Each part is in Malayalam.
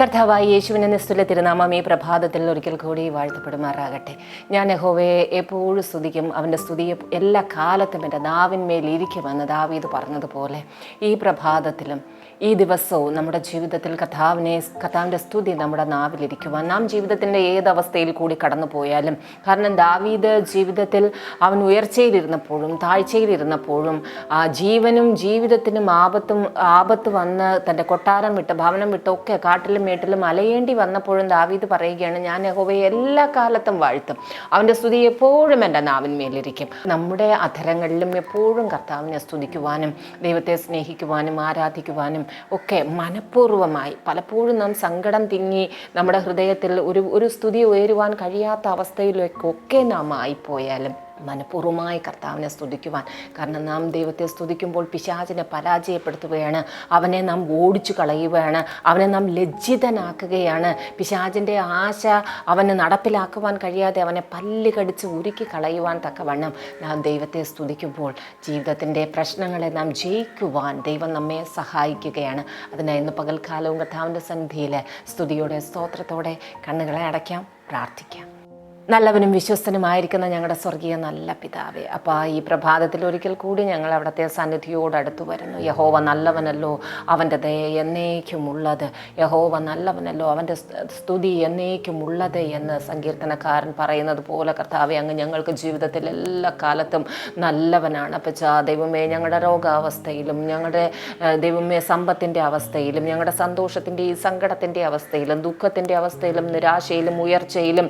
കർത്താവായി യേശുവിനെ നിസ്തുല തിരുനാമം ഈ പ്രഭാതത്തിൽ ഒരിക്കൽ കൂടി വാഴ്ത്തപ്പെടുമാറാകട്ടെ. ഞാൻ യഹോവയെ എപ്പോഴും സ്തുതിക്കും. അവന്റെ സ്തുതിയെ എല്ലാ കാലത്തും എന്റെ നാവിന്മേൽ ഇരിക്കുമെന്ന് ദാവീദ് പറഞ്ഞതുപോലെ ഈ പ്രഭാതത്തിലും ഈ ദിവസവും നമ്മുടെ ജീവിതത്തിൽ കഥാവിനെ കഥാവിന്റെ സ്തുതി നമ്മുടെ നാവിലിരിക്കുവാൻ നാം ജീവിതത്തിന്റെ ഏതവസ്ഥയിൽ കൂടി കടന്നു പോയാലും കാരണം ദാവീദ് ജീവിതത്തിൽ അവൻ ഉയർച്ചയിലിരുന്നപ്പോഴും താഴ്ചയിലിരുന്നപ്പോഴും ആ ജീവനും ജീവിതത്തിനും ആപത്തും ആപത്ത് വന്ന് തന്റെ കൊട്ടാരം വിട്ട് ഭവനം വിട്ടൊക്കെ കാട്ടിലും മേട്ടിലും മലയേണ്ടി വന്നപ്പോഴും ദാവീദ് പറയുകയാണ് ഞാൻ യഹോവയെ എല്ലാ കാലത്തും വാഴ്ത്തും. അവന്റെ സ്തുതി എപ്പോഴും എന്റെ നാവിന്മേലിരിക്കും. നമ്മുടെ അധരങ്ങളിലും എപ്പോഴും കർത്താവിനെ സ്തുതിക്കുവാനും ദൈവത്തെ സ്നേഹിക്കുവാനും ആരാധിക്കുവാനും ഒക്കെ മനഃപൂർവമായി പലപ്പോഴും നാം സങ്കടം തിങ്ങി നമ്മുടെ ഹൃദയത്തിൽ ഒരു ഒരു സ്തുതി ഉയരുവാൻ കഴിയാത്ത അവസ്ഥയിലേക്കൊക്കെ നാം ആയിപ്പോയാലും മനഃപൂർവമായി കർത്താവിനെ സ്തുതിക്കുവാൻ. കാരണം നാം ദൈവത്തെ സ്തുതിക്കുമ്പോൾ പിശാചിനെ പരാജയപ്പെടുത്തുകയാണ്. അവനെ നാം ഓടിച്ചു കളയുകയാണ്. അവനെ നാം ലജ്ജിതനാക്കുകയാണ്. പിശാചിന്റെ ആശ അവന് നടപ്പിലാക്കുവാൻ കഴിയാതെ അവനെ പല്ല് കടിച്ച് ഉരുക്കി കളയുവാൻ തക്കവണ്ണം നാം ദൈവത്തെ സ്തുതിക്കുമ്പോൾ ജീവിതത്തിന്റെ പ്രശ്നങ്ങളെ നാം ജയിക്കുവാൻ ദൈവം നമ്മെ സഹായിക്കുകയാണ്. അതിനായി ഇന്ന് പകൽക്കാലവും കർത്താവിന്റെ സന്ധിയിൽ സ്തുതിയോടെ സ്തോത്രത്തോടെ കണ്ണുകളെ അടയ്ക്കാം പ്രാർത്ഥിക്കാം. നല്ലവനും വിശ്വസ്തനുമായിരിക്കുന്ന ഞങ്ങളുടെ സ്വർഗീയ നല്ല പിതാവേ. അപ്പോൾ ഈ പ്രഭാതത്തിൽ ഒരിക്കൽ കൂടി ഞങ്ങൾ അവിടുത്തെ സന്നിധിയോട് അടുത്തു വരുന്നു. യഹോവ നല്ലവനല്ലോ അവന്റെ ദയ എന്നേക്കുമുള്ളത്. യഹോവ നല്ലവനല്ലോ അവന്റെ സ്തുതി എന്നേക്കുമുള്ളത് എന്ന് സങ്കീർത്തനക്കാരൻ പറയുന്നത് പോലെ കർത്താവെ അങ്ങ് ഞങ്ങൾക്ക് ജീവിതത്തിൽ എല്ലാ കാലത്തും നല്ലവനാണ്. അപ്പച്ചാ ദൈവമേ ഞങ്ങളുടെ രോഗാവസ്ഥയിലും ഞങ്ങളുടെ ദൈവമേ സമ്പത്തിന്റെ അവസ്ഥയിലും ഞങ്ങളുടെ സന്തോഷത്തിന്റെ സങ്കടത്തിന്റെ അവസ്ഥയിലും ദുഃഖത്തിന്റെ അവസ്ഥയിലും നിരാശയിലും ഉയർച്ചയിലും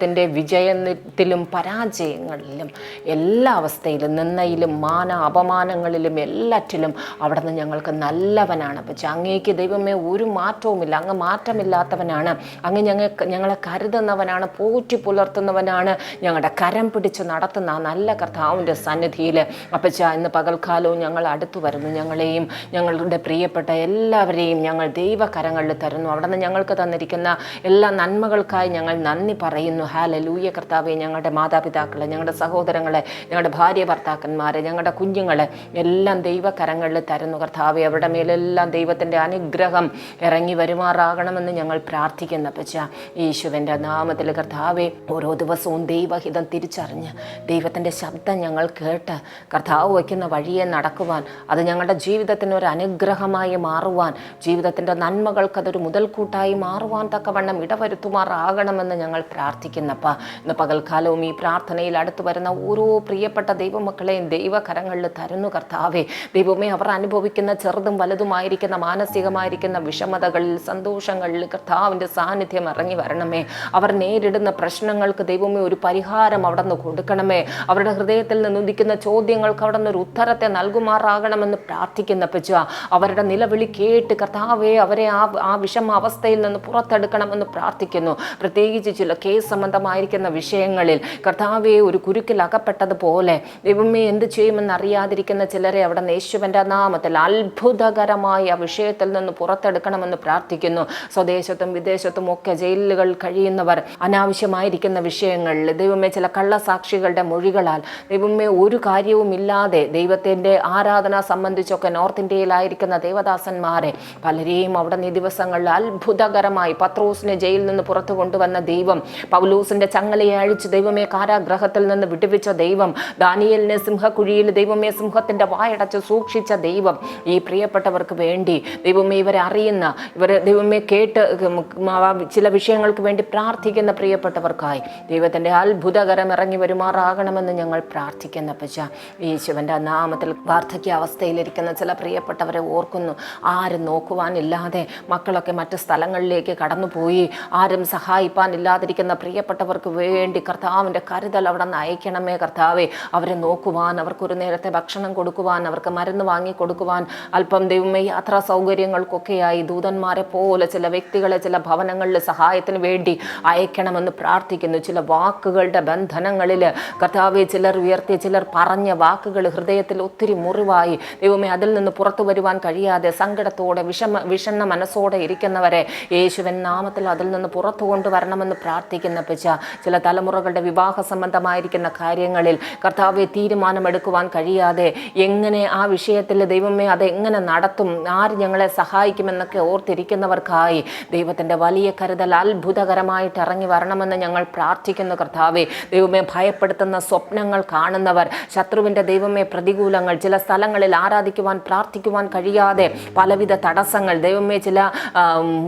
ജീവിതത്തിന്റെ വിജയത്തിലും പരാജയങ്ങളിലും എല്ലാ അവസ്ഥയിലും നിന്നയിലും മാന അപമാനങ്ങളിലും എല്ലാറ്റിലും അവിടെ നിന്ന് ഞങ്ങൾക്ക് നല്ലവനാണ്. പക്ഷെ അങ്ങേക്ക് ദൈവമേ ഒരു മാറ്റവുമില്ല. അങ്ങ് മാറ്റമില്ലാത്തവനാണ്. അങ്ങ് ഞങ്ങൾ ഞങ്ങളെ കരുതുന്നവനാണ്. പോറ്റി പുലർത്തുന്നവനാണ്. ഞങ്ങളുടെ കരം പിടിച്ച് നടത്തുന്ന ആ നല്ല കർത്താവിന്റെ സന്നിധിയിൽ അപ്പച്ച ഇന്ന് പകൽക്കാലവും ഞങ്ങൾ അടുത്തു വരുന്നു. ഞങ്ങളെയും ഞങ്ങളുടെ പ്രിയപ്പെട്ട എല്ലാവരെയും ഞങ്ങൾ ദൈവകരങ്ങളിൽ തരുന്നു. അവിടെ നിന്ന് ഞങ്ങൾക്ക് തന്നിരിക്കുന്ന എല്ലാ നന്മകൾക്കായി ഞങ്ങൾ നന്ദി പറയുന്നു. ഹാല ലൂയ കർത്താവെ ഞങ്ങളുടെ മാതാപിതാക്കളെ ഞങ്ങളുടെ സഹോദരങ്ങളെ ഞങ്ങളുടെ ഭാര്യ ഭർത്താക്കന്മാരെ ഞങ്ങളുടെ കുഞ്ഞുങ്ങളെ എല്ലാം ദൈവകരങ്ങളിൽ തരുന്നു കർത്താവെ. അവരുടെ മേലെല്ലാം ദൈവത്തിന്റെ അനുഗ്രഹം ഇറങ്ങി വരുമാറാകണമെന്ന് ഞങ്ങൾ പ്രാർത്ഥിക്കുന്ന പച്ച യേശുവിന്റെ നാമത്തിൽ കർത്താവെ ഓരോ ദിവസവും ദൈവഹിതം തിരിച്ചറിഞ്ഞ് ദൈവത്തിന്റെ ശബ്ദം ഞങ്ങൾ കേട്ട് കർത്താവ് വയ്ക്കുന്ന വഴിയെ നടക്കുവാൻ അത് ഞങ്ങളുടെ ജീവിതത്തിന് ഒരു അനുഗ്രഹമായി മാറുവാൻ ജീവിതത്തിന്റെ നന്മകൾക്ക് അതൊരു മുതൽക്കൂട്ടായി മാറുവാൻ തക്കവണ്ണം ഇടവരുത്തുമാറാകണമെന്ന് ഞങ്ങൾ പ്രാർത്ഥിക്കുന്നപ്പ. ഇന്ന് പകൽക്കാലവും ഈ പ്രാർത്ഥനയിൽ അടുത്തു വരുന്ന ഓരോ പ്രിയപ്പെട്ട ദൈവമക്കളെയും ദൈവകരങ്ങളിൽ തരുന്നു കർത്താവേ. ദൈവമേ അവർ അനുഭവിക്കുന്ന ചെറുതും വലുതുമായിരിക്കുന്ന മാനസികമായിരിക്കുന്ന വിഷമതകളിൽ സന്തോഷങ്ങളിൽ കർത്താവിന്റെ സാന്നിധ്യം ഇറങ്ങി വരണമേ. അവർ നേരിടുന്ന പ്രശ്നങ്ങൾക്ക് ദൈവമേ ഒരു പരിഹാരം അവിടെ നിന്ന് കൊടുക്കണമേ. അവരുടെ ഹൃദയത്തിൽ നിന്ന് ഉദിക്കുന്ന ചോദ്യങ്ങൾക്ക് അവിടെ നിന്ന് ഒരു ഉത്തരത്തെ നൽകുമാറാകണമെന്ന് പ്രാർത്ഥിക്കുന്ന പച്ച അവരുടെ നിലവിളി കേട്ട് കർത്താവെ അവരെ ആ ആ വിഷമ അവസ്ഥയിൽ നിന്ന് പുറത്തെടുക്കണമെന്ന് പ്രാർത്ഥിക്കുന്നു. പ്രത്യേകിച്ച് ചില കേസ് സംബന്ധമായിരിക്കുന്ന വിഷയങ്ങളിൽ കർത്താവെ ഒരു കുരുക്കിൽ അകപ്പെട്ടതുപോലെ ദൈവമേ എന്ത് ചെയ്യുമെന്ന് അറിയാതിരിക്കുന്ന ചിലരെ അവിടെ യേശുവിന്റെ നാമത്തിൽ അത്ഭുതകരമായി ആ വിഷയത്തിൽ നിന്ന് പുറത്തെടുക്കണമെന്ന് പ്രാർത്ഥിക്കുന്നു. സ്വദേശത്തും വിദേശത്തും ഒക്കെ ജയിലുകൾ കഴിയുന്നവർ അനാവശ്യമായിരിക്കുന്ന വിഷയങ്ങളിൽ ദൈവമേ ചില കള്ളസാക്ഷികളുടെ മൊഴികളാൽ ദൈവമേ ഒരു കാര്യവുമില്ലാതെ ദൈവത്തിന്റെ ആരാധന സംബന്ധിച്ചൊക്കെ നോർത്ത് ഇന്ത്യയിലായിരിക്കുന്ന ദേവദാസന്മാരെ പലരെയും അവിടെ നീ ദിവസങ്ങളിൽ അത്ഭുതകരമായി പത്രോസിനെ ജയിലിൽ നിന്ന് പുറത്തു കൊണ്ടുവന്ന ദൈവം പൗലൂസിന്റെ ചങ്ങലയെ അഴിച്ച് ദൈവമേ കാരാഗ്രഹത്തിൽ നിന്ന് വിടുവിച്ച ദൈവം. ദാനിയലിനെ സിംഹക്കുഴിയിൽ ദൈവമേ സിംഹത്തിന്റെ വായടച്ച് സൂക്ഷിച്ച ദൈവം ഈ പ്രിയപ്പെട്ടവർക്ക് വേണ്ടി. ദൈവമേ ഇവരെ അറിയുന്ന ഇവരെ ദൈവമേ കേട്ട് ചില വിഷയങ്ങൾക്ക് വേണ്ടി പ്രാർത്ഥിക്കുന്ന പ്രിയപ്പെട്ടവർക്കായി ദൈവത്തിന്റെ അത്ഭുതകരം ഇറങ്ങി വരുമാറാകണമെന്ന് ഞങ്ങൾ പ്രാർത്ഥിക്കുന്ന പച്ച യേശുവിന്റെ നാമത്തിൽ വാർദ്ധക്യ അവസ്ഥയിലിരിക്കുന്ന ചില പ്രിയപ്പെട്ടവരെ ഓർക്കുന്നു. ആരും നോക്കുവാനില്ലാതെ മക്കളൊക്കെ മറ്റ് സ്ഥലങ്ങളിലേക്ക് കടന്നുപോയി. ആരും സഹായിപ്പാനില്ലാതിരിക്കുന്ന പ്രിയപ്പെട്ടവർക്ക് വേണ്ടി കർത്താവിന്റെ കരുതൽ അവിടെ നിന്ന് അയക്കണമേ കർത്താവെ. അവരെ നോക്കുവാൻ അവർക്കൊരു നേരത്തെ ഭക്ഷണം കൊടുക്കുവാൻ അവർക്ക് മരുന്ന് വാങ്ങി കൊടുക്കുവാൻ അല്പം ദൈവമേ യാത്രാ സൗകര്യങ്ങൾക്കൊക്കെയായി ദൂതന്മാരെ പോലെ ചില വ്യക്തികളെ ചില ഭവനങ്ങളിൽ സഹായത്തിന് വേണ്ടി അയക്കണമെന്ന് പ്രാർത്ഥിക്കുന്നു. ചില വാക്കുകളുടെ ബന്ധനങ്ങളിൽ കർത്താവെ ചിലർ ഉയർത്തിയ ചിലർ പറഞ്ഞ വാക്കുകൾ ഹൃദയത്തിൽ ഒത്തിരി മുറിവായി. ദൈവമേ അതിൽ നിന്ന് പുറത്തു വരുവാൻ കഴിയാതെ സങ്കടത്തോടെ വിഷമ വിഷണ്ണ മനസ്സോടെ ഇരിക്കുന്നവരെ യേശുവൻ നാമത്തിൽ അതിൽ നിന്ന് പുറത്തു കൊണ്ടുവരണമെന്ന് പ്രാർത്ഥിക്കുന്ന അപ്പച്ച ചില തലമുറകളുടെ വിവാഹ സംബന്ധമായിരിക്കുന്ന കാര്യങ്ങളിൽ കർത്താവെ തീരുമാനമെടുക്കുവാൻ കഴിയാതെ എങ്ങനെ ആ വിഷയത്തിൽ ദൈവമേ അതെങ്ങനെ നടത്തും ആര് ഞങ്ങളെ സഹായിക്കുമെന്നൊക്കെ ഓർത്തിരിക്കുന്നവർക്കായി ദൈവത്തിന്റെ വലിയ കരുതൽ അത്ഭുതകരമായിട്ട് ഇറങ്ങി വരണമെന്ന് ഞങ്ങൾ പ്രാർത്ഥിക്കുന്നു കർത്താവെ. ദൈവമേ ഭയപ്പെടുത്തുന്ന സ്വപ്നങ്ങൾ കാണുന്നവർ ശത്രുവിന്റെ ദൈവമേ പ്രതികൂലങ്ങൾ ചില സ്ഥലങ്ങളിൽ ആരാധിക്കുവാൻ പ്രാർത്ഥിക്കുവാൻ കഴിയാതെ പലവിധ തടസ്സങ്ങൾ ദൈവമേ ചില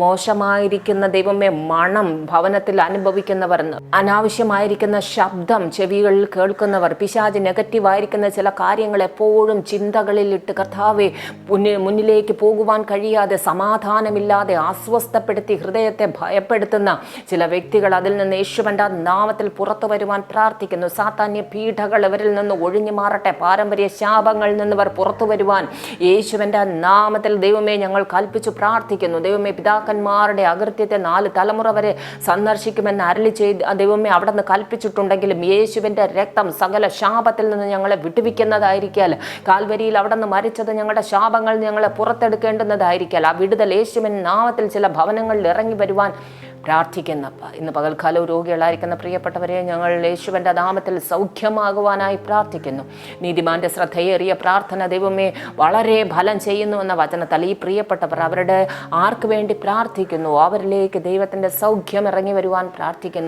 മോശമായിരിക്കുന്ന ദൈവമേ മണം ഭവനത്തിൽ അനുഭവിക്കുന്നവർ അനാവശ്യമായിരിക്കുന്ന ശബ്ദം ചെവികളിൽ കേൾക്കുന്നവർ പിശാജ് നെഗറ്റീവായിരിക്കുന്ന ചില കാര്യങ്ങൾ എപ്പോഴും ചിന്തകളിൽ ഇട്ട് കർത്താവെ മുന്നിലേക്ക് പോകുവാൻ കഴിയാതെ സമാധാനമില്ലാതെ അസ്വസ്ഥപ്പെടുത്തി ഹൃദയത്തെ ഭയപ്പെടുത്തുന്ന ചില വ്യക്തികൾ അതിൽ നിന്ന് യേശുവന്റെ നാമത്തിൽ പുറത്തു വരുവാൻ പ്രാർത്ഥിക്കുന്നു. സാത്താന്യ പീഠകൾ ഇവരിൽ നിന്ന് ഒഴിഞ്ഞു മാറട്ടെ. പാരമ്പര്യ ശാപങ്ങളിൽ നിന്ന് ഇവർ പുറത്തു വരുവാൻ യേശുവന്റെ നാമത്തിൽ ദൈവമേ ഞങ്ങൾ കൽപ്പിച്ചു പ്രാർത്ഥിക്കുന്നു. ദൈവമേ പിതാക്കന്മാരുടെ അകൃത്യത്തെ നാല് തലമുറ വരെ സന്ദർശിക്കുമെന്ന് അരളി ചെയ്ത്. ദൈവമേ അവിടെ നിന്ന് കൽപ്പിച്ചിട്ടുണ്ടെങ്കിലും യേശുവിന്റെ രക്തം സകല ശാപത്തിൽ നിന്ന് ഞങ്ങളെ വിട്ടുവിക്കുന്നതായിരിക്കാൽ. കാൽവരിയിൽ അവിടെ നിന്ന് മരിച്ചത് ഞങ്ങളുടെ ശാപങ്ങൾ ഞങ്ങളെ പുറത്തെടുക്കേണ്ടുന്നതായിരിക്കാൽ. ആ വിടുതൽ യേശുവിൻ നാമത്തിൽ ചില ഭവനങ്ങളിൽ ഇറങ്ങി വരുവാൻ പ്രാർത്ഥിക്കുന്നപ്പ ഇന്ന് പകൽക്കാലം രോഗികളായിരിക്കുന്ന പ്രിയപ്പെട്ടവരെ ഞങ്ങൾ യേശുവിന്റെ നാമത്തിൽ സൗഖ്യമാകുവാനായി പ്രാർത്ഥിക്കുന്നു. നീതിമാന്റെ ശ്രദ്ധയേറിയ പ്രാർത്ഥന ദൈവമേ വളരെ ഫലം ചെയ്യുന്നു എന്ന വചനത്താൽ ഈ പ്രിയപ്പെട്ടവർ അവരുടെ ആർക്ക് വേണ്ടി പ്രാർത്ഥിക്കുന്നു? അവരിലേക്ക് ദൈവത്തിന്റെ സൗഖ്യം ഇറങ്ങി വരുവാൻ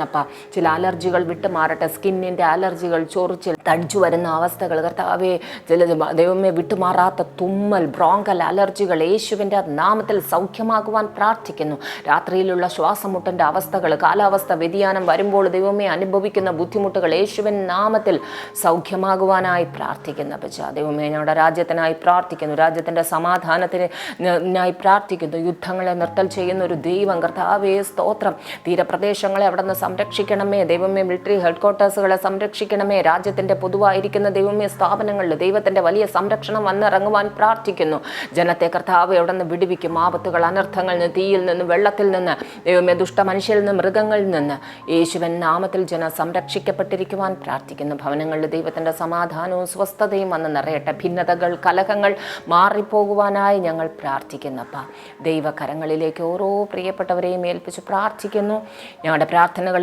പ്രാർത്ഥിക്കുന്നപ്പ ചില അലർജികൾ വിട്ടുമാറട്ടെ സ്കിന്നിന്റെ അലർജികൾ ചൊറിച്ചിൽ തടിച്ചു വരുന്ന അവസ്ഥകൾ. കർത്താവേ ചില ദൈവമേ വിട്ടുമാറാത്ത തുമ്മൽ ബ്രോങ്കൽ അലർജികൾ യേശുവിന്റെ നാമത്തിൽ സൗഖ്യമാകുവാൻ പ്രാർത്ഥിക്കുന്നു. രാത്രിയിലുള്ള ശ്വാസമുട്ടന്റെ അവസ്ഥകൾ കാലാവസ്ഥ വ്യതിയാനം വരുമ്പോൾ ദൈവമേ അനുഭവിക്കുന്ന ബുദ്ധിമുട്ടുകൾ യേശുവിൻ നാമത്തിൽ സൗഖ്യമാകുവാനായി പ്രാർത്ഥിക്കുന്നു പച്ച ദൈവമേ ഞങ്ങളുടെ രാജ്യത്തിനായി പ്രാർത്ഥിക്കുന്നു. രാജ്യത്തിന്റെ സമാധാനത്തിനായി പ്രാർത്ഥിക്കുന്നു. യുദ്ധങ്ങളെ നിർത്തൽ ചെയ്യുന്ന ഒരു ദൈവം കർത്താവേ സ്തോത്രം. തീരപ്രദേശങ്ങളെ അവിടെ നിന്ന് സംരക്ഷിക്കണമേ. ദൈവമേ മിലിറ്ററി ഹെഡ്ക്വാർട്ടേഴ്സുകളെ സംരക്ഷിക്കണമേ. രാജ്യത്തിന്റെ പൊതുവായിരിക്കുന്ന ദൈവമേ സ്ഥാപനങ്ങളിൽ ദൈവത്തിന്റെ വലിയ സംരക്ഷണം വന്നിറങ്ങുവാൻ പ്രാർത്ഥിക്കുന്നു. ജനത്തെ കർത്താവ് എവിടെ നിന്ന് വിടുവിക്കും. ആപത്തുകൾ അനർത്ഥങ്ങളിൽ നിന്ന് തീയിൽ നിന്ന് വെള്ളത്തിൽ നിന്ന് ദൈവമേ ദുഷ്ട മനുഷ്യരിൽ നിന്ന് മൃഗങ്ങളിൽ നിന്ന് യേശുവൻ നാമത്തിൽ ജനം സംരക്ഷിക്കപ്പെട്ടിരിക്കുവാൻ പ്രാർത്ഥിക്കുന്നു. ഭവനങ്ങളിൽ ദൈവത്തിന്റെ സമാധാനവും സ്വസ്ഥതയും വന്ന് നിറയട്ടെ. ഭിന്നതകൾ കലഹങ്ങൾ മാറിപ്പോകുവാനായി ഞങ്ങൾ പ്രാർത്ഥിക്കുന്നപ്പ ദൈവകരങ്ങളിലേക്ക് ഓരോ പ്രിയപ്പെട്ടവരെയും ഏൽപ്പിച്ച് പ്രാർത്ഥിക്കുന്നു. ഞങ്ങളുടെ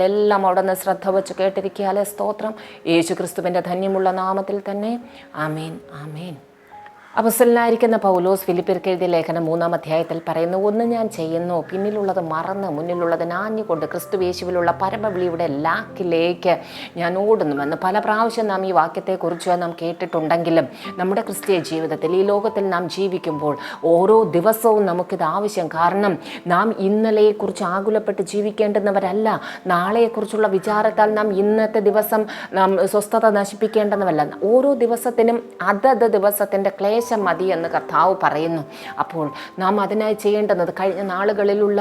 പ്രാർത്ഥനകളെല്ലാം അവിടെ നിന്ന് ശ്രദ്ധ വെച്ച് കേട്ടിരിക്കുകയാലേ സ്തോത്രം. യേശു ക്രിസ്തുവിന്റെ ധന്യമുള്ള നാമത്തിൽ തന്നെ. ആമേൻ ആമേൻ. അപസലനായിരിക്കുന്ന പൗലോസ് ഫിലിപ്പിർക്ക് എഴുതിയ ലേഖനം മൂന്നാം അധ്യായത്തിൽ പറയുന്നു ഒന്ന് ഞാൻ ചെയ്യുന്നു പിന്നിലുള്ളത് മറന്ന് മുന്നിലുള്ളത് നാഞ്ഞുകൊണ്ട് ക്രിസ്തു യേശുവിലുള്ള പരമവിളിയുടെ ലാക്കിലേക്ക് ഞാൻ ഓടുന്നുവെന്ന് പല പ്രാവശ്യം നാം ഈ വാക്യത്തെക്കുറിച്ച് നാം കേട്ടിട്ടുണ്ടെങ്കിലും നമ്മുടെ ക്രിസ്തീയ ജീവിതത്തിൽ ഈ ലോകത്തിൽ നാം ജീവിക്കുമ്പോൾ ഓരോ ദിവസവും നമുക്കിത് ആവശ്യം. കാരണം നാം ഇന്നലെയെക്കുറിച്ച് ആകുലപ്പെട്ട് ജീവിക്കേണ്ടുന്നവരല്ല. നാളെയെക്കുറിച്ചുള്ള വിചാരത്താൽ നാം ഇന്നത്തെ ദിവസം നാം സ്വസ്ഥത നശിപ്പിക്കേണ്ടെന്നവല്ല ഓരോ ദിവസത്തിനും അതത് ദിവസത്തിന്റെ ക്ലേശം മതി എന്ന് കർത്താവ് പറയുന്നു. അപ്പോൾ നാം അതിനായി ചെയ്യേണ്ടുന്നത് കഴിഞ്ഞ നാളുകളിലുള്ള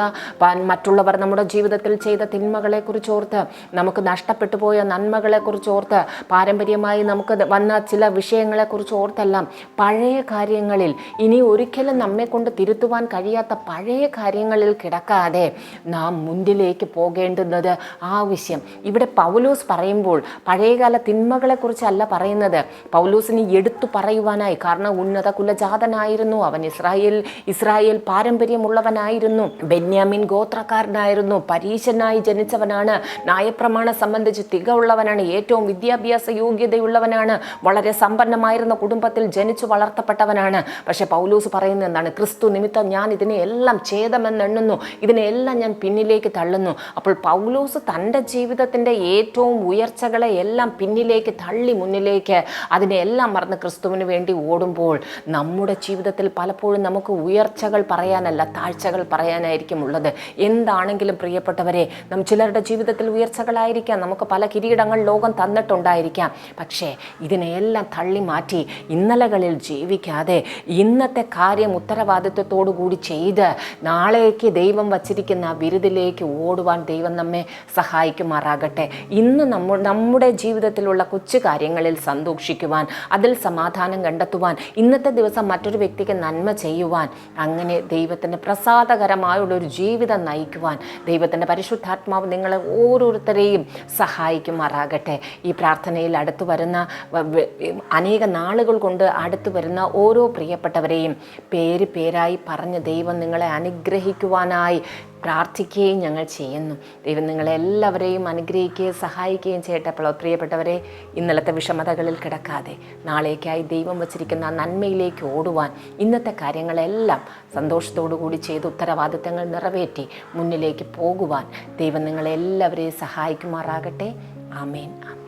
മറ്റുള്ളവർ നമ്മുടെ ജീവിതത്തിൽ ചെയ്ത തിന്മകളെക്കുറിച്ച് ഓർത്ത് നമുക്ക് നഷ്ടപ്പെട്ടു പോയ നന്മകളെക്കുറിച്ച് ഓർത്ത് പാരമ്പര്യമായി നമുക്ക് വന്ന ചില വിഷയങ്ങളെക്കുറിച്ച് ഓർത്തെല്ലാം പഴയ കാര്യങ്ങളിൽ ഇനി ഒരിക്കലും നമ്മെ കൊണ്ട് തിരുത്തുവാൻ കഴിയാത്ത പഴയ കാര്യങ്ങളിൽ കിടക്കാതെ നാം മുന്നിലേക്ക് പോകേണ്ടുന്നത് ആവശ്യം ഇവിടെ പൗലൂസ് പറയുമ്പോൾ പഴയകാല തിന്മകളെക്കുറിച്ചല്ല പറയുന്നത്. പൗലൂസിന് എടുത്തു പറയുവാനായി കാരണം ഉന്നത കുലജാതനായിരുന്നു അവൻ ഇസ്രായേൽ ഇസ്രായേൽ പാരമ്പര്യമുള്ളവനായിരുന്നു. ബെന്യാമിൻ ഗോത്രക്കാരനായിരുന്നു. പരീശനായി ജനിച്ചവനാണ്. ന്യായപ്രമാണം സംബന്ധിച്ച് തികവുള്ളവനാണ്. ഏറ്റവും വിദ്യാഭ്യാസ യോഗ്യതയുള്ളവനാണ്. വളരെ സമ്പന്നമായിരുന്ന കുടുംബത്തിൽ ജനിച്ചു വളർത്തപ്പെട്ടവനാണ്. പക്ഷെ പൗലൂസ് പറയുന്നത് എന്താണ്? ക്രിസ്തു നിമിത്തം ഞാൻ ഇതിനെ എല്ലാം ഛേദമെന്നെണ്ണുന്നു ഇതിനെ എല്ലാം ഞാൻ പിന്നിലേക്ക് തള്ളുന്നു. അപ്പോൾ പൗലൂസ് തന്റെ ജീവിതത്തിന്റെ ഏറ്റവും ഉയർച്ചകളെ എല്ലാം പിന്നിലേക്ക് തള്ളി മുന്നിലേക്ക് അതിനെല്ലാം മറന്ന് ക്രിസ്തുവിന് വേണ്ടി ഓടുമ്പോൾ നമ്മുടെ ജീവിതത്തിൽ പലപ്പോഴും നമുക്ക് ഉയർച്ചകൾ പറയാനല്ല താഴ്ചകൾ പറയാനായിരിക്കും ഉള്ളത്. എന്താണെങ്കിലും പ്രിയപ്പെട്ടവരെ നാം ചിലരുടെ ജീവിതത്തിൽ ഉയർച്ചകളായിരിക്കാം. നമുക്ക് പല കിരീടങ്ങൾ ലോകം തന്നിട്ടുണ്ടായിരിക്കാം. പക്ഷേ ഇതിനെയെല്ലാം തള്ളി മാറ്റി ഇന്നലകളിൽ ജീവിക്കാതെ ഇന്നത്തെ കാര്യം ഉത്തരവാദിത്വത്തോടു കൂടി ചെയ്ത് നാളേക്ക് ദൈവം വച്ചിരിക്കുന്ന ബിരുദിലേക്ക് ഓടുവാൻ ദൈവം നമ്മെ സഹായിക്കുമാറാകട്ടെ. ഇന്ന് നമ്മ നമ്മുടെ ജീവിതത്തിലുള്ള കൊച്ചു കാര്യങ്ങളിൽ സന്തോഷിക്കുവാൻ അതിൽ സമാധാനം കണ്ടെത്തുവാൻ ഇന്നത്തെ ദിവസം മറ്റൊരു വ്യക്തിക്ക് നന്മ ചെയ്യുവാൻ അങ്ങനെ ദൈവത്തിന് പ്രസാദകരമായുള്ള ഒരു ജീവിതം നയിക്കുവാൻ ദൈവത്തിന്റെ പരിശുദ്ധാത്മാവ് നിങ്ങളെ ഓരോരുത്തരെയും സഹായിക്കുമാറാകട്ടെ. ഈ പ്രാർത്ഥനയിൽ അടുത്തു വരുന്ന അനേക നാളുകൾ കൊണ്ട് അടുത്തു വരുന്ന ഓരോ പ്രിയപ്പെട്ടവരെയും പേര് പേരായി പറഞ്ഞ് ദൈവം നിങ്ങളെ അനുഗ്രഹിക്കുവാനായി പ്രാർത്ഥിക്കുകയും ഞങ്ങൾ ചെയ്യുന്നു. ദൈവം നിങ്ങളെല്ലാവരെയും അനുഗ്രഹിക്കുകയും സഹായിക്കുകയും ചെയ്യട്ടെ അപ്പോൾ പ്രിയപ്പെട്ടവരെ. ഇന്നലത്തെ വിഷമതകളിൽ കിടക്കാതെ നാളേക്കായി ദൈവം വച്ചിരിക്കുന്ന നന്മയിലേക്ക് ഓടുവാൻ ഇന്നത്തെ കാര്യങ്ങളെല്ലാം സന്തോഷത്തോടു കൂടി ചെയ്ത് ഉത്തരവാദിത്തങ്ങൾ നിറവേറ്റി മുന്നിലേക്ക് പോകുവാൻ ദൈവം നിങ്ങളെല്ലാവരെയും സഹായിക്കുമാറാകട്ടെ. ആമേൻ ആമേൻ.